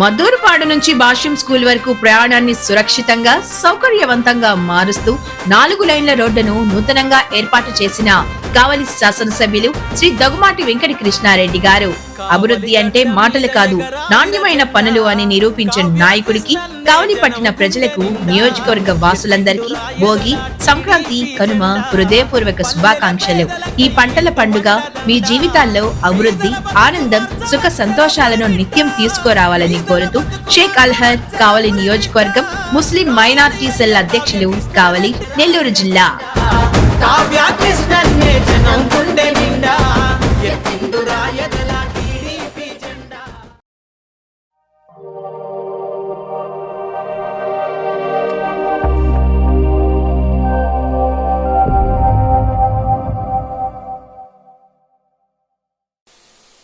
మద్దూరుపాడు నుంచి భాష్యం స్కూల్ వరకు ప్రయాణాన్ని సురక్షితంగా సౌకర్యవంతంగా మారుస్తూ నాలుగు లైన్ల రోడ్డును నూతనంగా ఏర్పాటు చేసిన కావలి శాసనసభ్యులు శ్రీ దగుమాటి వెంకట కృష్ణారెడ్డి గారు. అభివృద్ధి అంటే మాటలు కాదు నాణ్యమైన పనులు అని నిరూపించిన నాయకుడికి కావలి పట్టిన ప్రజలకు నియోజకవర్గ వాసులందరికీ భోగి సంక్రాంతి కనుమ హృదయపూర్వక శుభాకాంక్షలు. ఈ పంటల పండుగ మీ జీవితాల్లో అభివృద్ధి ఆనందం సుఖ సంతోషాలను నిత్యం తీసుకురావాలని కోరుతూ షేక్ అల్హర్ కావలి నియోజకవర్గం ముస్లిం మైనార్టీ సెల్ అధ్యక్షులు కావలి నెల్లూరు జిల్లా.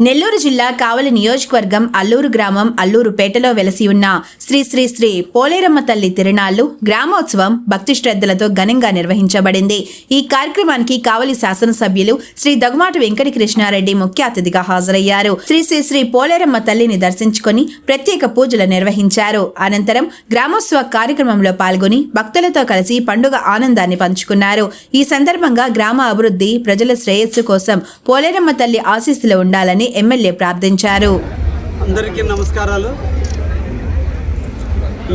నెల్లూరు జిల్లా కావలి నియోజకవర్గం అల్లూరు గ్రామం అల్లూరుపేటలో వెలసి ఉన్న శ్రీ శ్రీ శ్రీ పోలేరమ్మ తల్లి తిరునాళ్ళు గ్రామోత్సవం భక్తి శ్రద్ధలతో ఘనంగా నిర్వహించబడింది. ఈ కార్యక్రమానికి కావలి శాసనసభ్యులు శ్రీ దగుమాటి వెంకట కృష్ణారెడ్డి ముఖ్య అతిథిగా హాజరయ్యారు. శ్రీ శ్రీ శ్రీ పోలేరమ్మ తల్లిని దర్శించుకొని ప్రత్యేక పూజలు నిర్వహించారు. అనంతరం గ్రామోత్సవ కార్యక్రమంలో పాల్గొని భక్తులతో కలిసి పండుగ ఆనందాన్ని పంచుకున్నారు. ఈ సందర్భంగా గ్రామ అభివృద్ధి ప్రజల శ్రేయస్సు కోసం పోలేరమ్మ తల్లి ఆశీస్సులు ఉండాలని ఎమ్మెల్యే ప్రార్థించారు. అందరికీ నమస్కారాలు.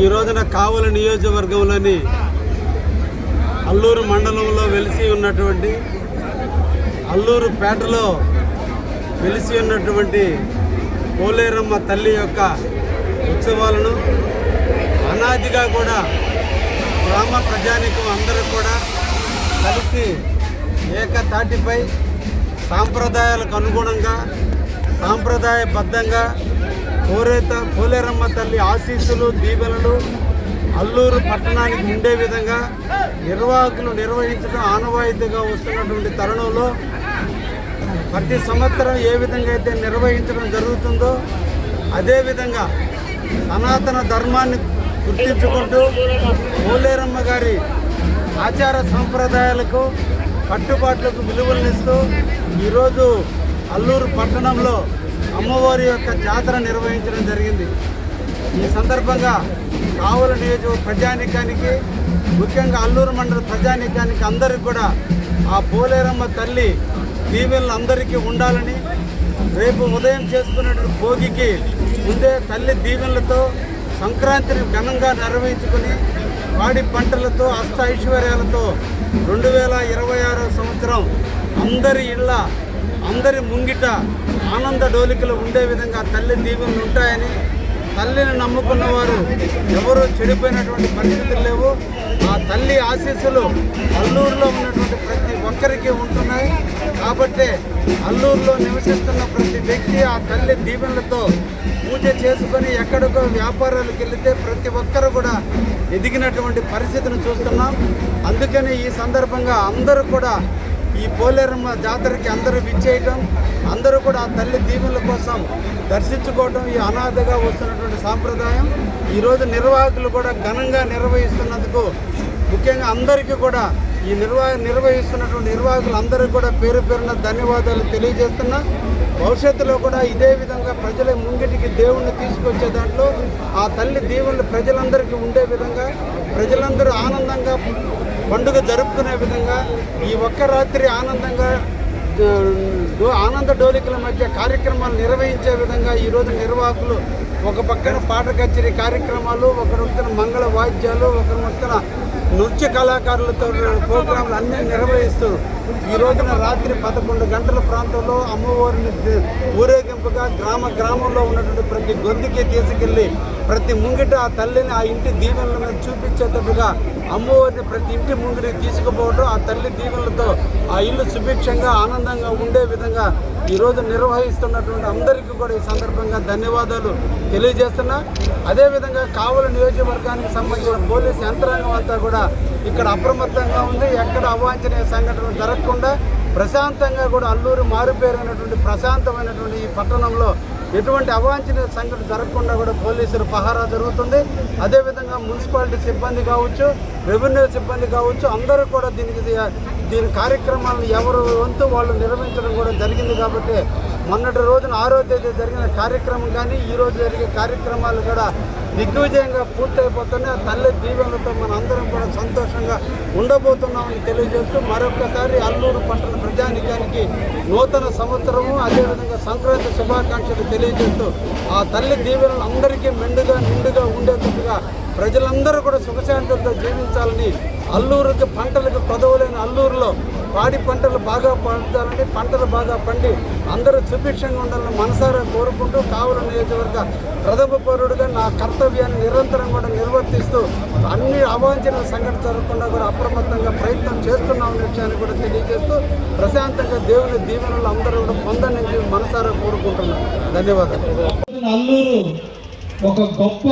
ఈ రోజున కావల నియోజకవర్గంలోని అల్లూరు మండలంలో వెలిసి ఉన్నటువంటి అల్లూరు పేటలో వెలిసి ఉన్నటువంటి పోలేరమ్మ తల్లి యొక్క ఉత్సవాలను అనాదిగా కూడా గ్రామ ప్రజానికం అందరూ కూడా కలిసి ఏకతాటిపై సాంప్రదాయాలకు అనుగుణంగా సాంప్రదాయబద్ధంగా కోరేత పోలేరమ్మ తల్లి ఆశీస్సులు దీవెనలు అల్లూరు పట్టణానికి ఉండే విధంగా నిర్వాహకులు నిర్వహించడం ఆనవాయితీగా వస్తున్నటువంటి తరుణంలో ప్రతి సంవత్సరం ఏ విధంగా అయితే నిర్వహించడం జరుగుతుందో అదేవిధంగా సనాతన ధర్మాన్ని గుర్తించుకుంటూ పోలేరమ్మ గారి ఆచార సంప్రదాయాలకు కట్టుబాట్లకు విలువలనిస్తూ ఈరోజు అల్లూరు పట్టణంలో అమ్మవారి యొక్క జాతర నిర్వహించడం జరిగింది. ఈ సందర్భంగా కావల నియోజక ప్రజానికానికి ముఖ్యంగా అల్లూరు మండల ప్రజానికానికి అందరికి కూడా ఆ పోలేరమ్మ తల్లి దీవెనలు అందరికీ ఉండాలని రేపు ఉదయం చేసుకున్నటువంటి భోగికి ముందే తల్లి దీవెనలతో సంక్రాంతిని ఘనంగా నిర్వహించుకుని వాడి పంటలతో అష్ట ఐశ్వర్యాలతో రెండు వేల ఇరవై ఆరో సంవత్సరం అందరి ఇళ్ళ అందరి ముంగిట ఆనంద డోలికలు ఉండే విధంగా తల్లి దీవెనలు ఉంటాయని తల్లిని నమ్ముకున్న వారు ఎవరు చెడిపోయినటువంటి పరిస్థితులు లేవు. ఆ తల్లి ఆశీస్సులు అల్లూరులో ఉన్నటువంటి ప్రతి ఒక్కరికి ఉంటున్నాయి. కాబట్టి అల్లూరులో నివసిస్తున్న ప్రతి వ్యక్తి ఆ తల్లి దీవెనలతో పూజ చేసుకొని ఎక్కడికో వ్యాపారాలకు వెళితే ప్రతి ఒక్కరు కూడా ఎదిగినటువంటి పరిస్థితిని చూస్తున్నాం. అందుకని ఈ సందర్భంగా అందరూ కూడా ఈ పోలేరమ్మ జాతరకి అందరూ విచ్చేయటం అందరూ కూడా ఆ తల్లి దీవెనల కోసం దర్శించుకోవటం ఈ అనాథగా వస్తున్నటువంటి సాంప్రదాయం. ఈరోజు నిర్వాహకులు కూడా ఘనంగా నిర్వహిస్తున్నందుకు ముఖ్యంగా అందరికీ కూడా ఈ నిర్వా నిర్వహిస్తున్నటువంటి నిర్వాహకులందరికీ కూడా పేరు పేరున ధన్యవాదాలు తెలియజేస్తున్నా. భవిష్యత్తులో కూడా ఇదే విధంగా ప్రజల ముంగిటికి దేవుణ్ణి తీసుకొచ్చే దాంట్లో ఆ తల్లి దీవెనలు ప్రజలందరికీ ఉండే విధంగా ప్రజలందరూ ఆనందంగా పండుగ జరుపుకునే విధంగా ఈ ఒక్క రాత్రి ఆనందంగా ఆనంద డోలికల మధ్య కార్యక్రమాలు నిర్వహించే విధంగా ఈరోజు నిర్వాహకులు ఒక పక్కన పాట కచేరీ కార్యక్రమాలు ఒక పక్కన మంగళ వాద్యాలు ఒక పక్కన నృత్య కళాకారులతో ప్రోగ్రాంలు అన్నీ నిర్వహిస్తూ ఈ రోజున రాత్రి పదకొండు గంటల ప్రాంతంలో అమ్మవారిని ఊరేగింపుగా గ్రామ గ్రామంలో ఉన్నటువంటి ప్రతి గొంతుకి తీసుకెళ్ళి ప్రతి ముంగిట ఆ తల్లిని ఆ ఇంటి దీవెనలను చూపించేటట్టుగా అమ్మవారిని ప్రతి ఇంటి ముంగిటి తీసుకుపోవడం ఆ తల్లి దీవెనలతో ఆ ఇల్లు సుభిక్షంగా ఆనందంగా ఉండే విధంగా ఈరోజు నిర్వహిస్తున్నటువంటి అందరికీ కూడా ఈ సందర్భంగా ధన్యవాదాలు తెలియజేస్తున్నా. అదేవిధంగా కావలి నియోజకవర్గానికి సంబంధించిన పోలీస్ యంత్రాంగం అంతా కూడా ఇక్కడ అప్రమత్తంగా ఉంది. ఎక్కడ అవాంఛనీయ సంఘటనలు జరగకుండా ప్రశాంతంగా కూడా అల్లూరు మారుపేరైనటువంటి ప్రశాంతమైనటువంటి ఈ పట్టణంలో ఎటువంటి అవాంఛనీయ సంఘటన జరగకుండా కూడా పోలీసులు పహారా జరుగుతుంది. అదేవిధంగా మున్సిపాలిటీ సిబ్బంది కావచ్చు రెవెన్యూ సిబ్బంది కావచ్చు అందరూ కూడా దీనికి దీని కార్యక్రమాలను ఎవరు వంతు వాళ్ళు నిర్వహించడం కూడా జరిగింది కాబట్టి మొన్నటి రోజున ఆరో తేదీ జరిగిన కార్యక్రమం కానీ ఈ రోజు జరిగే కార్యక్రమాలు కూడా దిగ్విజయంగా పూర్తయిపోతున్నాయి. ఆ తల్లి దీవెనలతో మన అందరం కూడా సంతోషంగా ఉండబోతున్నామని తెలియజేస్తూ మరొకసారి అల్లూరు పట్టణ ప్రజానికానికి నూతన సంవత్సరము అదేవిధంగా సంక్రాంతి శుభాకాంక్షలు తెలియజేస్తూ ఆ తల్లి దీవెనలు అందరికీ మెండుగా నిండుగా ఉండేటట్టుగా ప్రజలందరూ కూడా సుఖశాంతులతో జీవించాలని అల్లూరుకి పంటలకు కొదవలేని అల్లూరులో పాడి పంటలు బాగా పండాలని పంటలు బాగా పండి అందరూ సుభిక్షంగా ఉండాలని మనసారా కోరుకుంటూ కావుల నియోజకవర్గ ప్రథమ పౌరుడిగా నా కర్తవ్యాన్ని నిరంతరం కూడా నిర్వర్తిస్తూ అన్ని అవాంఛనీయ సంఘటన జరగకుండా కూడా అప్రమత్తంగా ప్రయత్నం చేస్తున్నామనే విషయాన్ని కూడా తెలియజేస్తూ ప్రశాంతంగా దేవుని దీవెనలు అందరూ కూడా పొందని మనసారా కోరుకుంటున్నాను ధన్యవాదాలు. అల్లూరు ఒక గొప్ప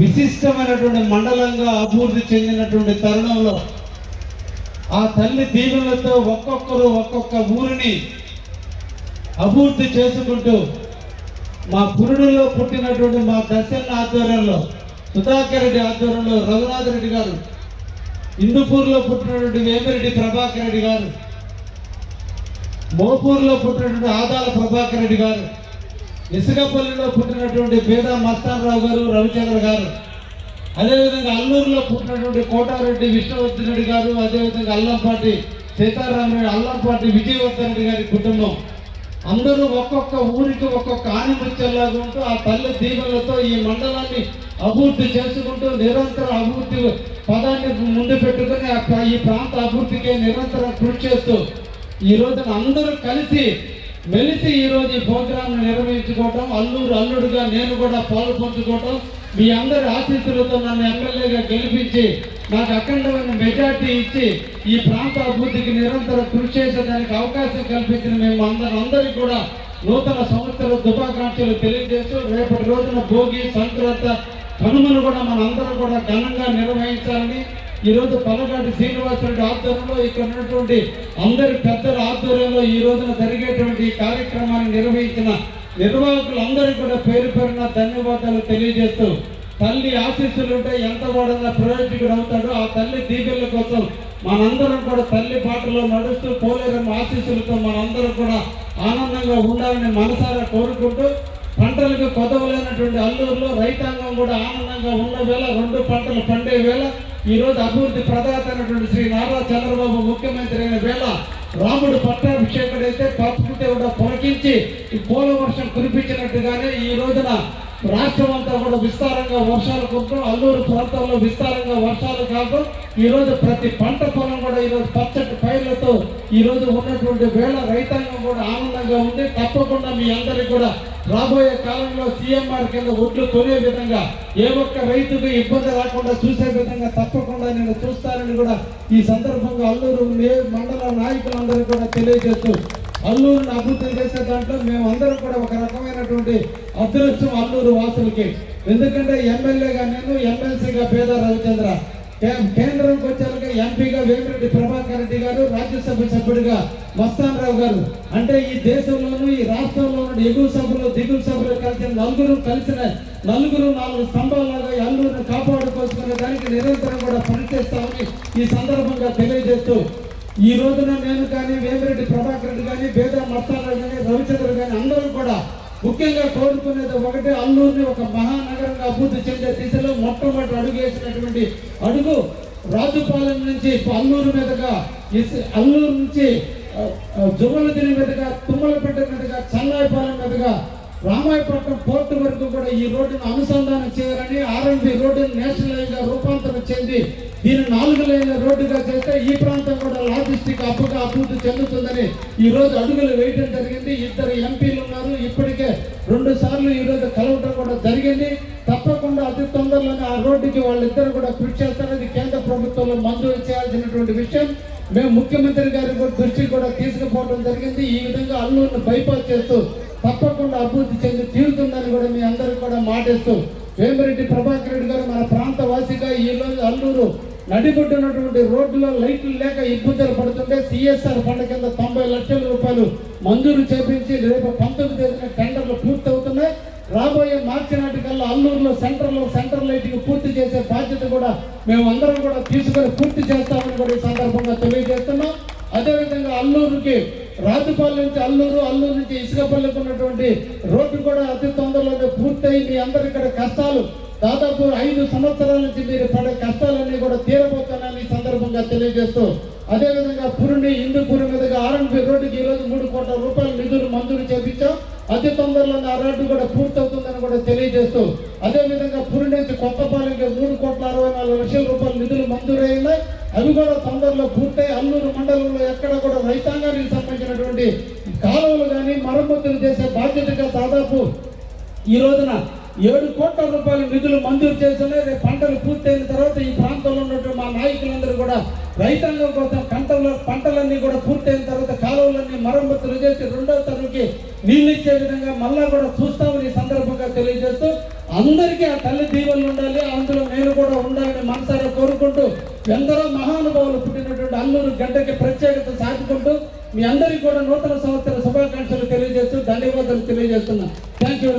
విశిష్టమైనటువంటి మండలంగా అభివృద్ధి చెందినటువంటి తరుణంలో ఆ తల్లి దీవెనలతో ఒక్కొక్కరు ఒక్కొక్క ఊరిని అభివృద్ధి చేసుకుంటూ మా పురుడులో పుట్టినటువంటి మా దర్శన ఆధ్వర్యంలో సుధాకర్ రెడ్డి ఆధ్వర్యంలో రఘునాథ్ రెడ్డి గారు ఇందుపూర్లో పుట్టినటువంటి వేమిరెడ్డి ప్రభాకర్ రెడ్డి గారు మోపూర్లో పుట్టినటువంటి ఆదాల ప్రభాకర్ రెడ్డి గారు ఇసుకపల్లిలో పుట్టినటువంటి పేద మస్తానరావు గారు రవిచంద్ర గారు అదేవిధంగా అల్లూరులో పుట్టినటువంటి కోటారెడ్డి విష్ణువర్ధన్ రెడ్డి గారు అదేవిధంగా అల్లంపాటి సీతారామరెడ్డి అల్లంపాటి విజయవర్ధన్ రెడ్డి గారి కుటుంబం. అందరూ ఒక్కొక్క ఊరికి ఒక్కొక్క ఆనిముత్యంలాగా ఉంటూ ఆ తల్లి దీవెనలతో ఈ మండలాన్ని అభివృద్ధి చేసుకుంటూ నిరంతరం అభివృద్ధి పదాన్ని ముందు పెట్టుకుని ఈ ప్రాంత అభివృద్ధికి నిరంతరం కృషి చేస్తూ ఈ రోజున అందరూ కలిసి మెలిసి ఈరోజు ఈ ప్రోగ్రాంను నిర్వహించుకోవటం అల్లూరు అల్లుడుగా నేను కూడా పాలు పంచుకోవటం మీ అందరి ఆశీస్సులతో నన్ను ఎమ్మెల్యేగా గెలిపించి నాకు అఖండమైన మెజార్టీ ఇచ్చి ఈ ప్రాంత అభివృద్ధికి నిరంతరం కృషి చేసేదానికి అవకాశం కల్పించిన మేము అందరం అందరికీ కూడా నూతన సంవత్సర శుభాకాంక్షలు తెలియజేస్తూ రేపటి రోజున భోగి సంక్రాంత కనుమను కూడా మనందరం కూడా ఘనంగా నిర్వహించాలని ఈ రోజు పలగాటి శ్రీనివాసరెడ్డి ఆధ్వర్యంలో ఇక్కడ ఉన్నటువంటి అందరి పెద్దల ఆధ్వర్యంలో ఈ రోజున జరిగేటువంటి కార్యక్రమాన్ని నిర్వహించిన నిర్వాహకులందరికీ కూడా పేరు పేరున ధన్యవాదాలు తెలియజేస్తూ తల్లి ఆశీస్సులుంటే ఎంత వాడన్నా ప్రయోజకుడు అవుతాడో ఆ తల్లి దీవెల కోసం మనందరం కూడా తల్లి బాటలో నడుస్తూ పోలేరమ్మ ఆశీస్సులతో మనందరం కూడా ఆనందంగా ఉండాలని మనసారా కోరుకుంటూ పంటలకు కొదవలేనటువంటి అల్లూరులో రైతాంగం కూడా ఆనందంగా ఉన్న వేళ రెండు పంటలు పండే వేళ ఈ రోజు అభివృద్ధి ప్రదాత అయినటువంటి శ్రీ నారా చంద్రబాబు ముఖ్యమంత్రి అయిన వేళ రాముడు పట్టాభిషేకుడైతే ప్రకృతి ఈ పోల వర్షం కురిపించినట్టుగానే ఈ రోజున రాష్ట్రం అంతా కూడా విస్తారంగా వర్షాలు కురుతూ అల్లూరు ప్రాంతాల్లో విస్తారంగా వర్షాలు కాదు ఈ రోజు ప్రతి పంట పొలం కూడా ఈ రోజు పచ్చటి పైర్లతో ఈ రోజు ఉన్నటువంటి వేళ రైతాంగం కూడా ఆనందంగా ఉంది. తప్పకుండా మీ అందరికి కూడా రాబోయే కాలంలో సీఎంఆర్ కింద ఒడ్లు కొనే విధంగా ఏ ఒక్క రైతుకు ఇబ్బంది రాకుండా చూసే విధంగా తప్పకుండా నేను చూస్తానని కూడా ఈ సందర్భంగా అల్లూరు మండల నాయకులందరూ కూడా తెలియజేస్తూ అల్లూరుని అభివృద్ధి చేసే దాంట్లో మేము అందరం కూడా ఒక రకమైనటువంటి అదృష్టం అల్లూరు వాసులకి. ఎందుకంటే ఎమ్మెల్యేగా నేను ఎమ్మెల్సీగా పేద రవిచంద్ర. కేంద్రంకి వచ్చాక ఎంపీగా వేమిరెడ్డి ప్రభాకర్ రెడ్డి గారు రాజ్యసభ సభ్యుడిగా మస్తాన్ రావు గారు. అంటే ఈ దేశంలోనూ ఈ రాష్ట్రంలోనూ ఎగువ సభలు దిగువ సభలు కలిసిన నలుగురు కలిసిన నలుగురు నాలుగు స్తంభాలుగా అల్లూరును అల్లూరుని కాపాడుకోసుకునే దానికి నిరంతరం కూడా పనిచేస్తామని ఈ సందర్భంగా తెలియజేస్తూ ఈ రోజున నేను కానీ వేమిరెడ్డి ప్రభాకర్ రెడ్డి కానీ పేద మస్తారావు కానీ రవిచంద్ర కానీ అందరూ కూడా ముఖ్యంగా కోరుకునేది ఒకటే అల్లూరిని ఒక మహానగరంగా అభివృద్ధి చెందే దిశలో మొట్టమొదటి అడుగు వేసినటువంటి అడుగు రాజుపాలెం నుంచి అల్లూరు మీదుగా అల్లూరు నుంచి జుమ్మలదిని మీదుగా తుమ్మలపేట మీదుగా చల్లాయిపాలెం మీదుగా రామాయపట్నం పోర్టు వరకు కూడా ఈ రోడ్డును అనుసంధానం చేయాలని ఆర్ఎంపి రోడ్డును నేషనల్ హైవేగా రూపాంతరం చెంది దీన్ని నాలుగు లైన్ల రోడ్డుగా చేస్తే ఈ ప్రాంతం కూడా లాజిస్టిక్ అప్పుగా అభివృద్ధి చెందుతుందని ఈ రోజు అడుగులు వేయడం జరిగింది. ఇద్దరు ఎంపీలు ఉన్నారు. ఇప్పటికే రెండు సార్లు ఈ రోజు కలవడం కూడా జరిగింది. తప్పకుండా అతి తొందరలోనే ఆ రోడ్డుకి వాళ్ళిద్దరు కూడా కృషి చేస్తారని కేంద్ర ప్రభుత్వంలో మంజూరు చేయాల్సినటువంటి విషయం. మేము ముఖ్యమంత్రి గారి దృష్టికి కూడా తీసుకుపోవడం జరిగింది. ఈ విధంగా అల్లూరును బైపాస్ చేస్తూ తప్పకుండా అభివృద్ధి చెంది తీరుతుందని కూడా మీ అందరికీ కూడా మాటిస్తూ వేమిరెడ్డి ప్రభాకర్ రెడ్డి గారు మన ప్రాంత వాసిగా ఈ రోజు అల్లూరు నడిబొడ్డున్నటువంటి రోడ్లో లైట్లు లేక ఇబ్బందులు పడుతుంటే సిఎస్ఆర్ ఫండ్ కింద తొంభై లక్షల రూపాయలు మంజూరు చేపించి రేపు పంతొమ్మిది తేదీన టెండర్లు పూర్తి అవుతున్నాయి రాబోయే మార్చి నాటికల్లా అల్లూరులో సెంటర్లో సెంటర్ లైటింగ్ పూర్తి చేసే బాధ్యత కూడా మేము అందరం కూడా తీసుకొని పూర్తి చేస్తామని కూడా ఈ సందర్భంగా తెలియజేస్తున్నాం. అదేవిధంగా అల్లూరుకి రాజుపాలెం నుంచి అల్లూరు అల్లూరు నుంచి ఇసుకపల్లికి ఉన్నటువంటి రోడ్డు కూడా అతి తొందరలోనే పూర్తయి. మీ అందరి ఇక్కడ కష్టాలు దాదాపు ఐదు సంవత్సరాల నుంచి మీరు పడే కష్టాలన్నీ కూడా తీరబోతానని సందర్భంగా తెలియజేస్తూ అదేవిధంగా పురుని హిందూపురి మీదుగా ఆర్ఎన్బి రోడ్డుకి ఈరోజు మూడు కోట్ల రూపాయల నిధులు మంజూరు చేపించాం. అతి తొందరలోనే ఆ రోడ్డు కూడా పూర్తవుతుందని కూడా తెలియజేస్తూ అదేవిధంగా పురి నుంచి కొత్తపాలెంకి మూడు కోట్ల అరవై నాలుగు లక్షల రూపాయల నిధులు మంజూరైనాయి. అవి కూడా తొందరలో పూర్తయి అల్లూరు మండలంలో ఎక్కడ కూడా రైతాంగానికి సంబంధించినటువంటి కాలువలు కానీ మరమ్మతులు చేసే బాధ్యతగా దాదాపు ఈ రోజున ఏడు కోట్ల రూపాయల నిధులు మంజూరు చేస్తున్నాయి రేపు పంటలు పూర్తయిన తర్వాత ఈ ప్రాంతంలో ఉన్నటువంటి మా నాయకులందరూ కూడా రైతాంగం కోసం పంటల పంటలన్నీ కూడా పూర్తయిన తర్వాత కాలువలన్నీ మరమ్మతులు చేసి రెండవ తరగతికి నీళ్ళు ఇచ్చే విధంగా మళ్ళా కూడా చూస్తామని ఈ సందర్భంగా తెలియజేస్తూ అందరికీ ఆ తల్లి దీవెనలు ఉండాలి అందులో నేను కూడా ఉండాలని మనసారా కోరుకుంటూ ఎందరో మహానుభావులు పుట్టినటువంటి అల్లూరు గడ్డకి ప్రత్యేకత సాటుకుంటూ మీ అందరికీ కూడా నూతన సంవత్సర శుభాకాంక్షలు తెలియజేస్తూ ధన్యవాదాలు తెలియజేస్తున్నాను. Thank you